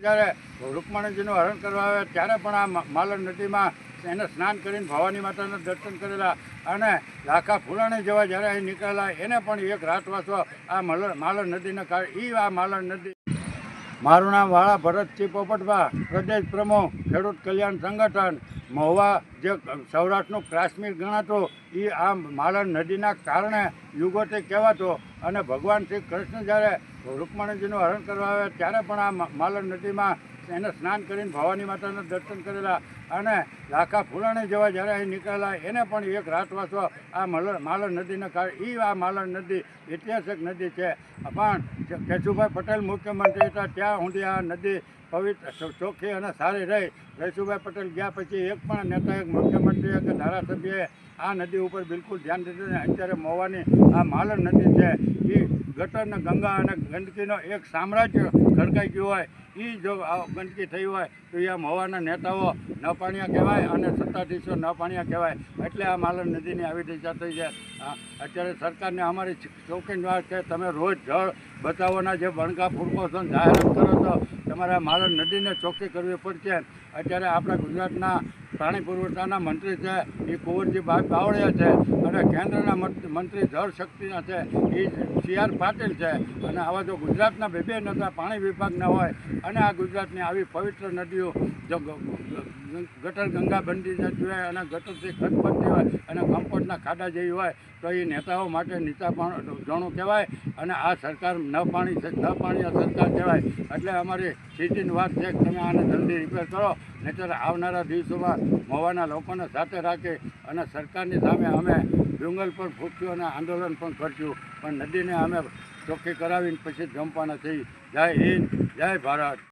જ્યારે રૂકમણીજીનું હરણ કરવા આવે ત્યારે પણ આ માલણ નદીમાં એને સ્નાન કરીને ભવાની માતાના દર્શન કરેલા અને લાખા ફૂલાણી જેવા જ્યારે અહીં નીકળેલા, એને પણ એક રાત વાસો આ મલ- માલણ નદીને કારણે એ આ માલણ નદી. મારું નામ વાળા ભરતસિંહ પોપટભા, પ્રદેશ પ્રમુખ, ખેડૂત કલ્યાણ સંગઠન, મહુવા જે સૌરાષ્ટ્રનું કાશ્મીર ગણાતું એ આ માલણ નદીના કારણે યુગોથી કહેવાતો અને ભગવાન શ્રી કૃષ્ણ જ્યારે રૂકમણીજીનું હરણ કરવા આવ્યા ત્યારે પણ આ માલણ નદીમાં એને સ્નાન કરીને ભવાની માતાના દર્શન કરેલા અને લાખા ફૂલાણી જેવા જ્યારે અહીં નીકળેલા, એને પણ એક રાતવાસો આ મલ, માલણ નદીને કારણે એ આ માલણ નદી ઐતિહાસિક નદી છે. પણ કેશુભાઈ પટેલ મુખ્યમંત્રી હતા, ત્યાં સુધી આ નદી પવિત્ર ચોખ્ખી અને સારી રહી. કેશુભાઈ પટેલ ગયા પછી એક પણ નેતા એક મુખ્યમંત્રીએ કે ધારાસભ્યએ આ નદી ઉપર બિલકુલ ધ્યાન દીધું ને અત્યારે મોવાની આ માલણ નદી છે એ ગટર ને ગંગા અને ગંદકીનો એક સામ્રાજ્ય ખડકાઈ ગયું હોય. એ જો ગંદકી થઈ હોય તો એ આ મહુવાના નેતાઓ ન પાણિયા કહેવાય અને સત્તાધીશો ન પાણિયા કહેવાય. એટલે આ માલણ નદીની આવી દિશા થઈ છે. અત્યારે સરકારને અમારી ચોખીન વાત છે, તમે રોજ જળ બચાવવાના જે વણકા ફૂડકો છો જાહેરાત કરો છો, તમારે આ માલણ નદીને ચોખ્ખી કરવી પડશે. અત્યારે આપણા ગુજરાતના પાણી પુરવઠાના મંત્રી છે, એ કુંવરજીભાઈ બાવળિયા છે અને કેન્દ્રના મંત્રી જળ શક્તિના છે, એ સી આર પાટીલ છે. અને આવા જો ગુજરાતના બે બે નેતા પાણી વિભાગના હોય, અને આ ગુજરાતની આવી પવિત્ર નદીઓ જો ગટર ગંગા બંધી જતી હોય અને ગટરથી ખત બનતી હોય અને કમ્પોસ્ટના ખાડા જેવી હોય તો એ નેતાઓ માટે નીચા પણ જણું કહેવાય અને આ સરકાર ન પાણી ન પાણી સરકાર કહેવાય. એટલે અમારી સીધીની વાત છે કે તમે આને જલ્દી રિપેર કરો, નહીંતર આવનારા દિવસોમાં મોવાના લોકોને સાથે રાખી અને સરકારની સામે અમે ડુંગલ પણ ફૂટ્યું અને આંદોલન પણ કરશું. પણ નદીને અમે ચોખ્ખી કરાવીને પછી જંપવાના થઈ જય હિન્દ, જય ભારત.